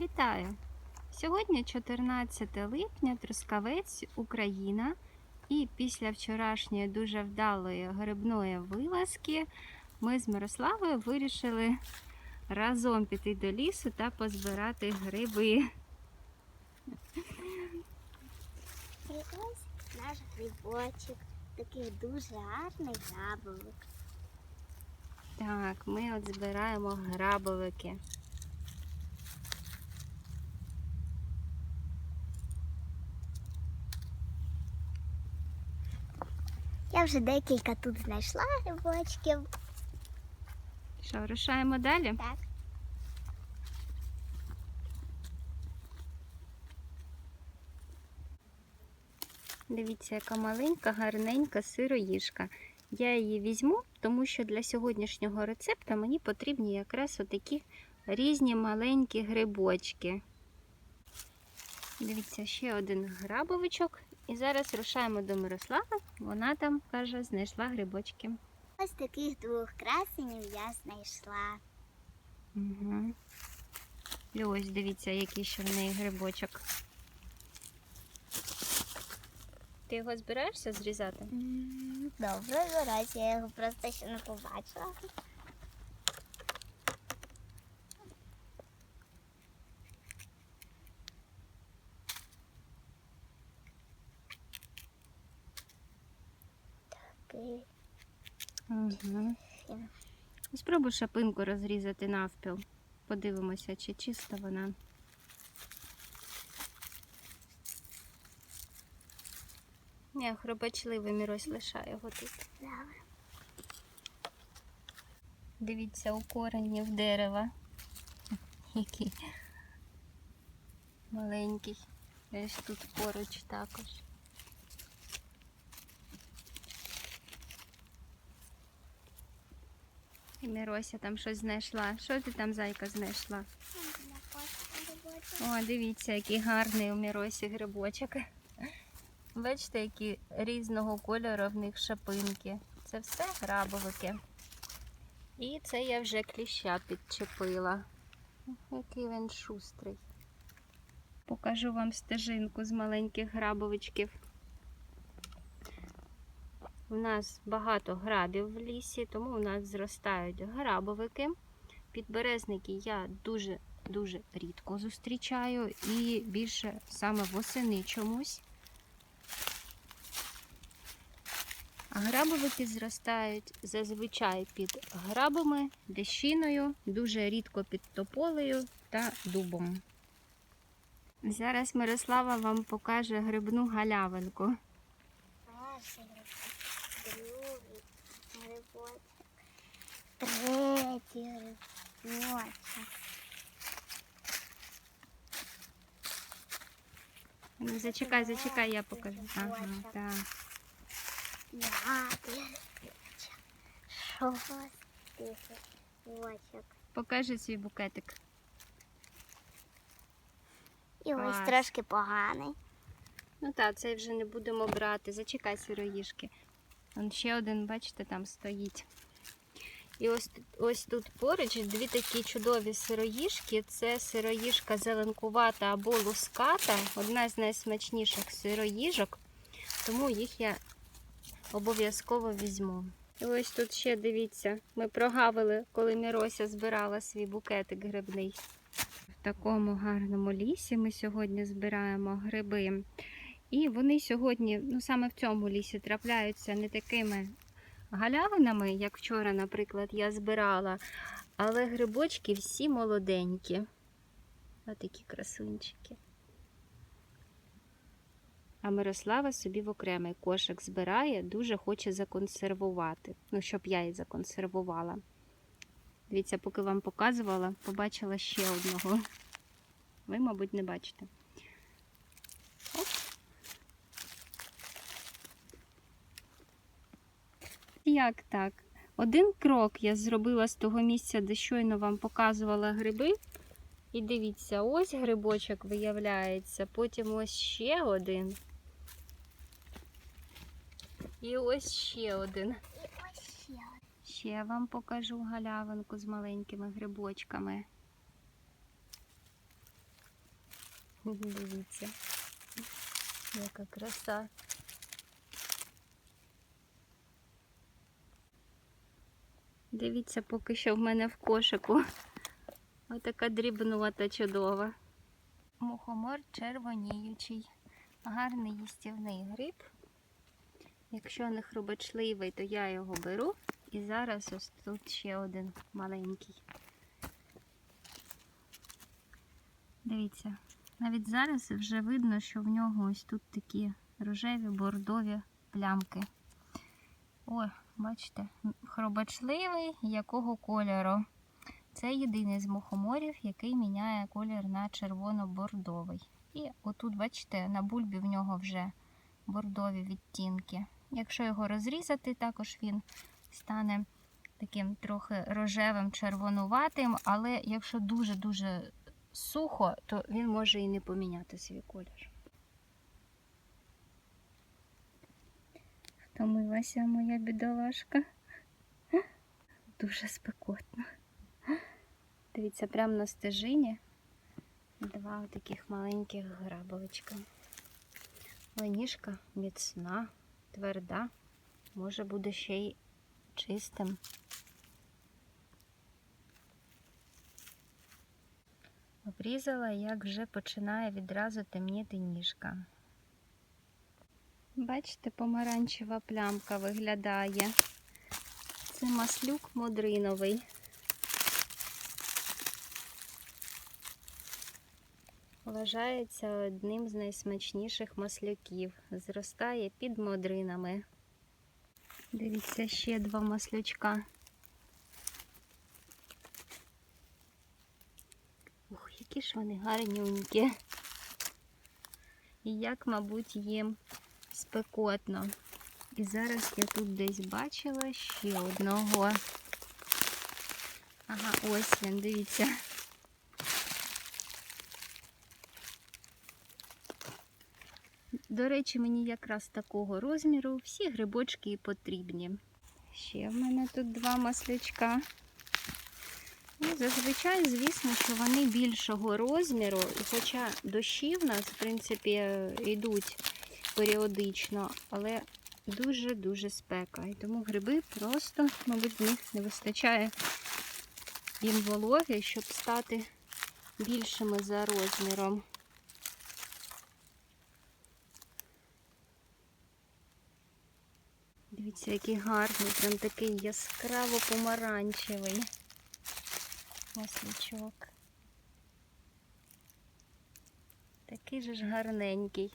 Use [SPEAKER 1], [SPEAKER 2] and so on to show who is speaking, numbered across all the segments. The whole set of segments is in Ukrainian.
[SPEAKER 1] Вітаю! Сьогодні 14 липня, Трускавець, Україна. І після вчорашньої дуже вдалої грибної вилазки ми з Мирославою вирішили разом піти до лісу та позбирати гриби.
[SPEAKER 2] І ось наш грибочок. Такий дуже гарний грабовик.
[SPEAKER 1] Так, ми от збираємо грабовики.
[SPEAKER 2] Я вже декілька тут знайшла грибочків.
[SPEAKER 1] Що, рушаємо далі?
[SPEAKER 2] Так.
[SPEAKER 1] Дивіться, яка маленька, гарненька сироїжка. Я її візьму, тому що для сьогоднішнього рецепту мені потрібні якраз отакі різні маленькі грибочки. Дивіться, ще один грабовичок. І зараз рушаємо до Мирослава. Вона там, каже, знайшла грибочки.
[SPEAKER 2] Ось таких двох красенів я знайшла.
[SPEAKER 1] Угу. І ось дивіться, який ще в неї грибочок. Ти його збираєшся зрізати?
[SPEAKER 2] Добре, зараз я його просто ще не побачила. Такий.
[SPEAKER 1] Угу. Спробуй шапинку розрізати навпіл. Подивимося, чи чиста вона. Ні, хробачливий Мірось лишає його тут. Дивіться, у коренів дерева. Який маленький. Ось тут поруч також. І Мірося там щось знайшла. Що ти там, зайка, знайшла? О, дивіться, який гарний у Міросі грибочок. Бачите, які різного кольору в них шапинки. Це все грабовики. І це я вже кліща підчепила. Який він шустрий. Покажу вам стежинку з маленьких грабовичків. У нас багато грабів в лісі, тому у нас зростають грабовики. Підберезники я дуже-дуже рідко зустрічаю і більше саме восени чомусь. А грабовики зростають зазвичай під грабами, дещиною, дуже рідко під тополею та дубом. Зараз Мирослава вам покаже грибну галявинку.
[SPEAKER 2] Перший грибочок, другий грибочок, третій грибочок.
[SPEAKER 1] Ну, зачекай, зачекай, я покажу. Ага, так.
[SPEAKER 2] П'ятий грибочок, шостий.
[SPEAKER 1] Покажи свій букетик.
[SPEAKER 2] І ось
[SPEAKER 1] Клас.
[SPEAKER 2] трошки поганий.
[SPEAKER 1] Ну так, цей вже не будемо брати. Зачекай сироїжки. Вон ще один, бачите, там стоїть. І ось, ось тут поруч дві такі чудові сироїжки. Це сироїжка зеленкувата або луската, одна з найсмачніших сироїжок, тому їх я обов'язково візьму. І ось тут ще дивіться, ми прогавили, коли Мірося збирала свій букетик грибний. В такому гарному лісі ми сьогодні збираємо гриби. І вони сьогодні, ну саме в цьому лісі, трапляються не такими галявинами, як вчора, наприклад, я збирала, але грибочки всі молоденькі. Ось такі красунчики. А Мирослава собі в окремий кошик збирає, дуже хоче законсервувати. Ну, щоб я її законсервувала. Дивіться, поки вам показувала, побачила ще одного. Ви, мабуть, не бачите. Як так? Один крок я зробила з того місця, де щойно вам показувала гриби. І дивіться, ось грибочок виявляється, потім ось ще один. І ось ще один.
[SPEAKER 2] Ще
[SPEAKER 1] Ще вам покажу галявинку з маленькими грибочками. Дивіться, яка краса. Дивіться, поки що в мене в кошику. Отака дрібнота чудова. Мухомор червоніючий. Гарний їстівний гриб. Якщо не хрубочливий, то я його беру. І зараз ось тут ще один маленький. Дивіться, навіть зараз вже видно, що в нього ось тут такі рожеві бордові плямки. О, бачите, хробачливий якого кольору. Це єдиний з мухоморів, який міняє колір на червоно-бордовий. І отут, бачите, на бульбі в нього вже бордові відтінки. Якщо його розрізати, також він стане таким трохи рожевим, червонуватим, але якщо дуже-дуже сухо, то він може і не поміняти свій колір. Втомилася моя бідолашка. Дуже спекотно. Дивіться, прямо на стежині два таких маленьких грабовичка. Ленішка міцна, тверда, може буде ще й чистим. Обрізала, як вже починає відразу темніти ніжка. Бачите, помаранчева плямка виглядає. Це маслюк модриновий. Вважається одним з найсмачніших маслюків. Зростає під модринами. Дивіться, ще два маслючка. Ух, які ж вони гарнюнькі. І як, мабуть, їм спекотно. І зараз я тут десь бачила ще одного. Ага, ось він, дивіться. До речі, мені якраз такого розміру всі грибочки і потрібні. Ще в мене тут два маслячка. Ну, зазвичай, звісно, що вони більшого розміру, хоча дощі в нас, в принципі, йдуть періодично, але дуже-дуже спека. І тому гриби просто, мабуть, в них не вистачає їм вологи, щоб стати більшими за розміром. Дивіться, який гарний, прям такий яскраво помаранчевий маслячок. Такий же ж гарненький.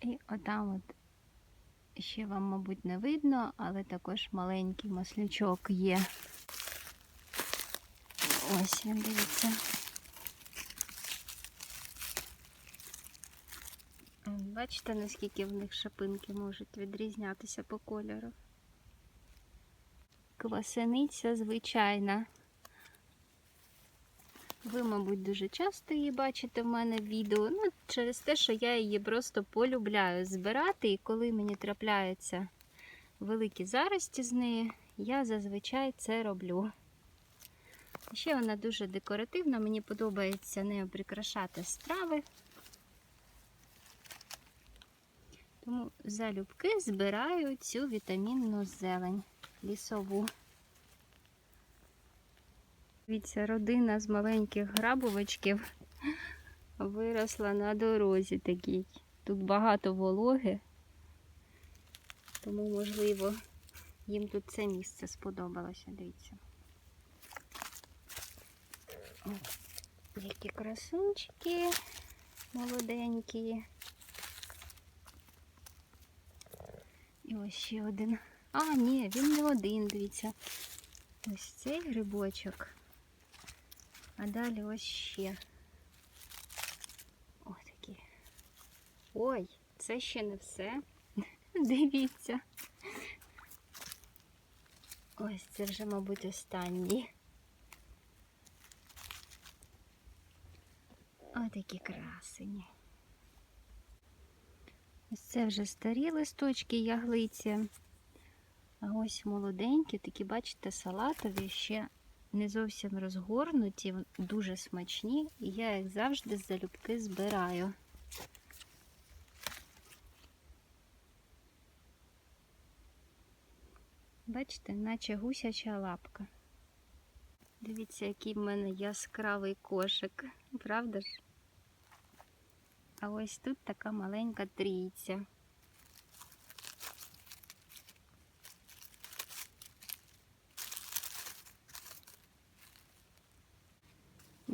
[SPEAKER 1] І отам от ще вам, мабуть, не видно, але також маленький маслячок є. Ось він, дивіться. Бачите, наскільки в них шапинки можуть відрізнятися по кольору. Квасениця звичайна. Ви, мабуть, дуже часто її бачите в мене в відео. Ну, через те, що я її просто полюбляю збирати, і коли мені трапляються великі зарості з неї, я зазвичай це роблю. Ще вона дуже декоративна, мені подобається нею прикрашати страви. Тому залюбки збираю цю вітамінну зелень лісову. Дивіться, родина з маленьких грабовичків виросла на дорозі такій. Тут багато вологи, тому, можливо, їм тут це місце сподобалося. Дивіться. Ось, які красунчики молоденькі. І ось ще один. А, ні, він не один, дивіться. Ось цей грибочок. А далі ось ще. Ось такі. Ой, це ще не все. Дивіться. Ось це вже, мабуть, останній. Ось такі красені. Ось це вже старі листочки яглиці. А ось молоденькі, такі, бачите, салатові ще не зовсім розгорнуті, дуже смачні, і я їх завжди залюбки збираю. Бачите, наче гусяча лапка. Дивіться, який в мене яскравий кошик, правда ж? А ось тут така маленька трійця.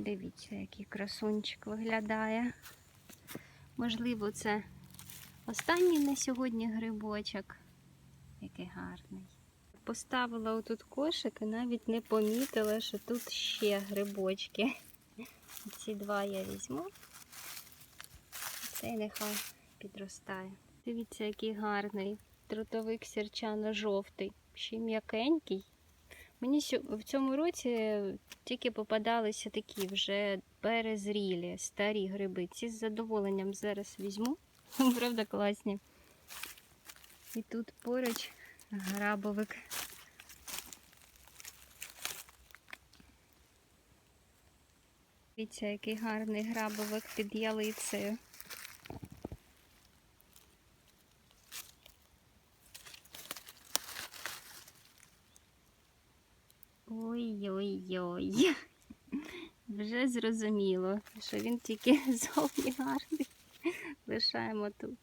[SPEAKER 1] Дивіться, який красунчик виглядає. Можливо, це останній на сьогодні грибочок. Який гарний. Поставила отут кошик і навіть не помітила, що тут ще грибочки. Ці два я візьму. Цей нехай підростає. Дивіться, який гарний. Трутовик сірчано-жовтий. Ще м'якенький. Мені в цьому році тільки попадалися такі вже перезрілі, старі гриби. Ці з задоволенням зараз візьму. Правда, класні. І тут поруч грабовик. Дивіться, який гарний грабовик під ялицею. Ой-ой-ой. Вже зрозуміло, що він тільки зовні гарний. Лишаємо тут.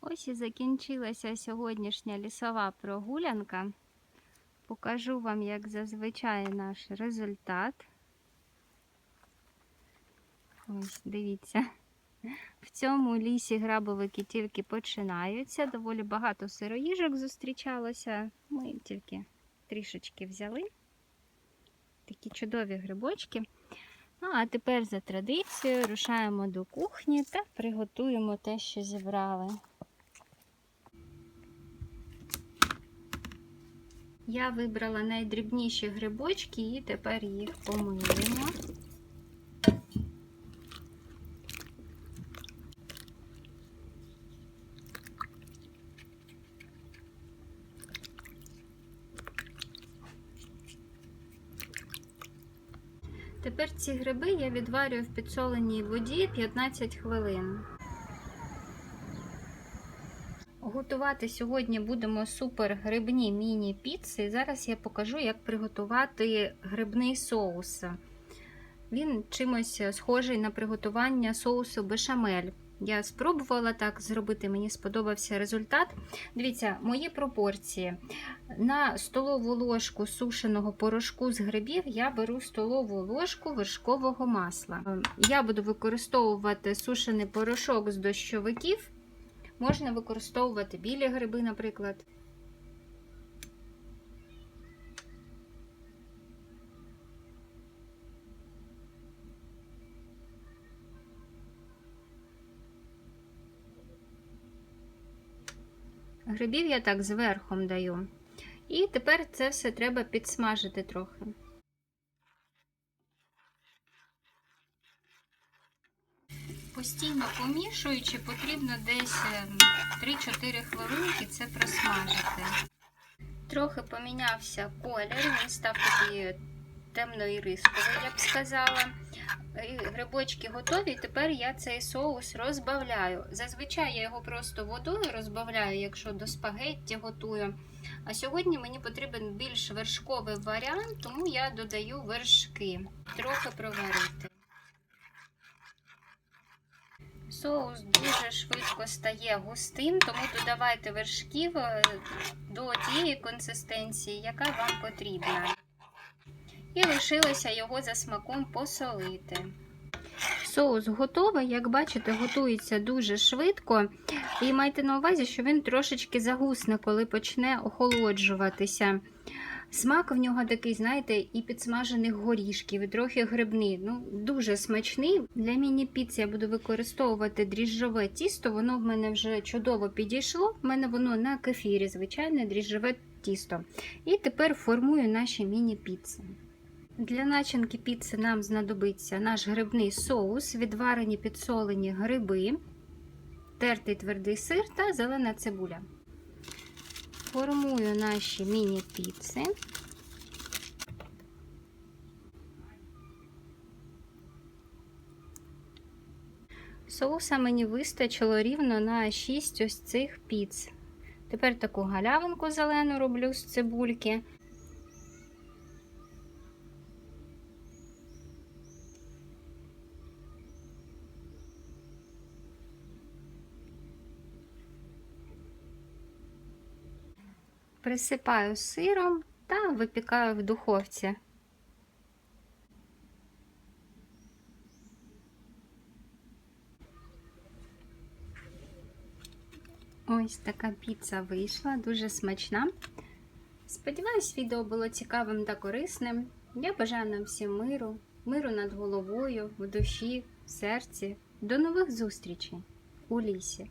[SPEAKER 1] Ось і закінчилася сьогоднішня лісова прогулянка. Покажу вам, як зазвичай, наш результат. Ось, дивіться. В цьому лісі грабовики тільки починаються. Доволі багато сироїжок зустрічалося. Ми тільки трішечки взяли. Такі чудові грибочки. Ну, а тепер за традицією рушаємо до кухні та приготуємо те, що зібрали. Я вибрала найдрібніші грибочки і тепер їх помиємо. Тепер ці гриби я відварюю в підсоленій воді 15 хвилин. Готувати сьогодні будемо супер грибні міні-піци. Зараз я покажу, як приготувати грибний соус. Він чимось схожий на приготування соусу бешамель. Я спробувала так зробити, мені сподобався результат. Дивіться, мої пропорції. На столову ложку сушеного порошку з грибів я беру столову ложку вершкового масла. Я буду використовувати сушений порошок з дощовиків. Можна використовувати білі гриби, наприклад. Грибів я так зверхом даю. І тепер це все треба підсмажити трохи. Постійно помішуючи, потрібно десь ем, 3-4 хвилинки це просмажити. Трохи помінявся колір, він став такий темно-ірисковий, я б сказала. Грибочки готові, тепер я цей соус розбавляю. Зазвичай я його просто водою розбавляю, якщо до спагетті готую. А сьогодні мені потрібен більш вершковий варіант, тому я додаю вершки. Трохи проварити. Соус дуже швидко стає густим, тому додавайте вершків е, до тієї консистенції, яка вам потрібна. І лишилося його за смаком посолити. Соус готовий, як бачите, готується дуже швидко. І майте на увазі, що він трошечки загусне, коли почне охолоджуватися. Смак в нього такий, знаєте, і підсмажених горішків, і трохи грибний. Ну, дуже смачний. Для міні-піци я буду використовувати дріжджове тісто. Воно в мене вже чудово підійшло. В мене воно на кефірі, звичайне дріжджове тісто. І тепер формую наші міні-піци. Для начинки піци нам знадобиться наш грибний соус, відварені підсолені гриби, тертий твердий сир та зелена цибуля. Формую наші міні-піци. Соуса мені вистачило рівно на 6 ось цих піц. Тепер таку галявинку зелену роблю з цибульки. Присипаю сиром та випікаю в духовці. Ось така піца вийшла, дуже смачна. Сподіваюсь, відео було цікавим та корисним. Я бажаю нам всім миру, миру над головою, в душі, в серці. До нових зустрічей у лісі.